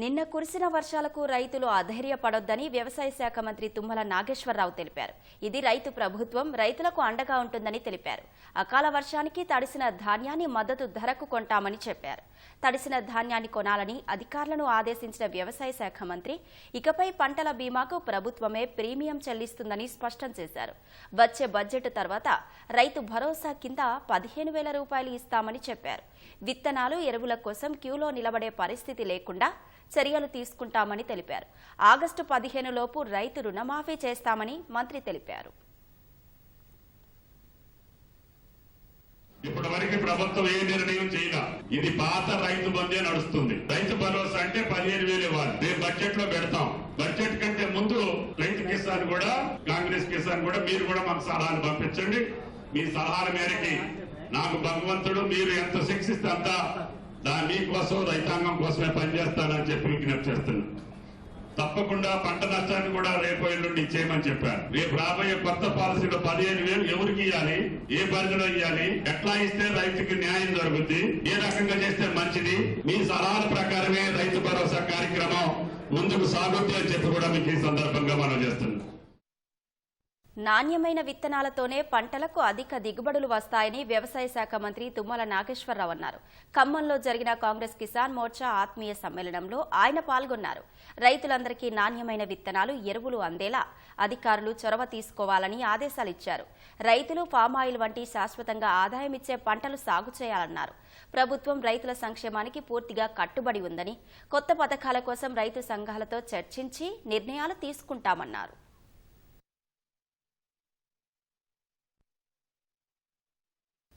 నిన్న కురిసిన వర్షాలకు రైతులు అధైర్యపడొద్దని వ్యవసాయ శాఖ మంత్రి తుమ్మల నాగేశ్వరరావు తెలిపారు. ఇది రైతు ప్రభుత్వం రైతులకు అండగా ఉంటుందని తెలిపారు. అకాల వర్షానికి తడిసిన ధాన్యాన్ని మద్దతు ధరకు కొంటామని చెప్పారు. తడిసిన ధాన్యాన్ని కొనాలని అధికారులను ఆదేశించిన వ్యవసాయ శాఖ మంత్రి ఇకపై పంటల బీమాకు ప్రభుత్వమే ప్రీమియం చెల్లిస్తుందని స్పష్టం చేశారు. వచ్చే బడ్జెట్ తర్వాత రైతు భరోసా కింద పదిహేను వేల రూపాయలు ఇస్తామని చెప్పారు. విత్తనాలు ఎరువుల కోసం క్యూలో నిలబడే పరిస్థితి లేకుండా చర్యలు తీసుకుంటామని తెలిపారు. ఆగస్టు పదిహేను లోపు రైతు రుణమాఫీ చేస్తామని మంత్రి తెలిపారు. ఇప్పటివరకు ప్రభుత్వం ఏ నిర్ణయం చేయదా ఇది పాత రైతు బంధే నడుస్తుంది. రైతు భరోసా అంటే పదిహేను వేలు ఇవ్వాలి. రేపు బడ్జెట్లో పెడతాం. బడ్జెట్ కంటే ముందు రైతు కిసాన్ కూడా కాంగ్రెస్ కిసాన్ కూడా మీరు కూడా మాకు సలహాలు పంపించండి. మీ సలహాల మేరకి నాకు భగవంతుడు మీరు ఎంత శిక్షిస్తే అంత మీకోసం రైతాంగం కోసమే పనిచేస్తానని చెప్పి విజ్ఞప్తి చేస్తున్నాను తప్పకుండా పంట నష్టాన్ని కూడా రేపు ఎల్లుండి ఇచ్చేయమని చెప్పారు రేపు రాబోయే కొత్త పాలసీలో పదిహేను వేలు ఎవరికి ఇవ్వాలి ఏ పరిధిలో ఇవ్వాలి ఎట్లా ఇస్తే రైతుకి న్యాయం జరుగుద్ది? ఏ రకంగా చేస్తే మంచిది? మీ సలహాల ప్రకారమే రైతు భరోసా కార్యక్రమం ముందుకు సాగుద్ది అని చెప్పి కూడా మీకు ఈ సందర్భంగా మనం చేస్తున్నాం. నాణ్యమైన విత్తనాలతోనే పంటలకు అధిక దిగుబడులు వస్తాయని వ్యవసాయ శాఖ మంత్రి తుమ్మల నాగేశ్వరరావు అన్నారు. ఖమ్మంలో జరిగిన కాంగ్రెస్ కిసాన్ మోర్చా ఆత్మీయ సమ్మేళనంలో ఆయన పాల్గొన్నారు. రైతులందరికీ నాణ్యమైన విత్తనాలు ఎరువులు అందేలా అధికారులు చొరవ తీసుకోవాలని ఆదేశాలిచ్చారు. రైతులు పామాయిల్ వంటి శాశ్వతంగా ఆదాయం ఇచ్చే పంటలు సాగు చేయాలన్నారు. ప్రభుత్వం రైతుల సంక్షేమానికి పూర్తిగా కట్టుబడి ఉందని కొత్త పథకాల కోసం రైతు సంఘాలతో చర్చించి నిర్ణయాలు తీసుకుంటామన్నారు.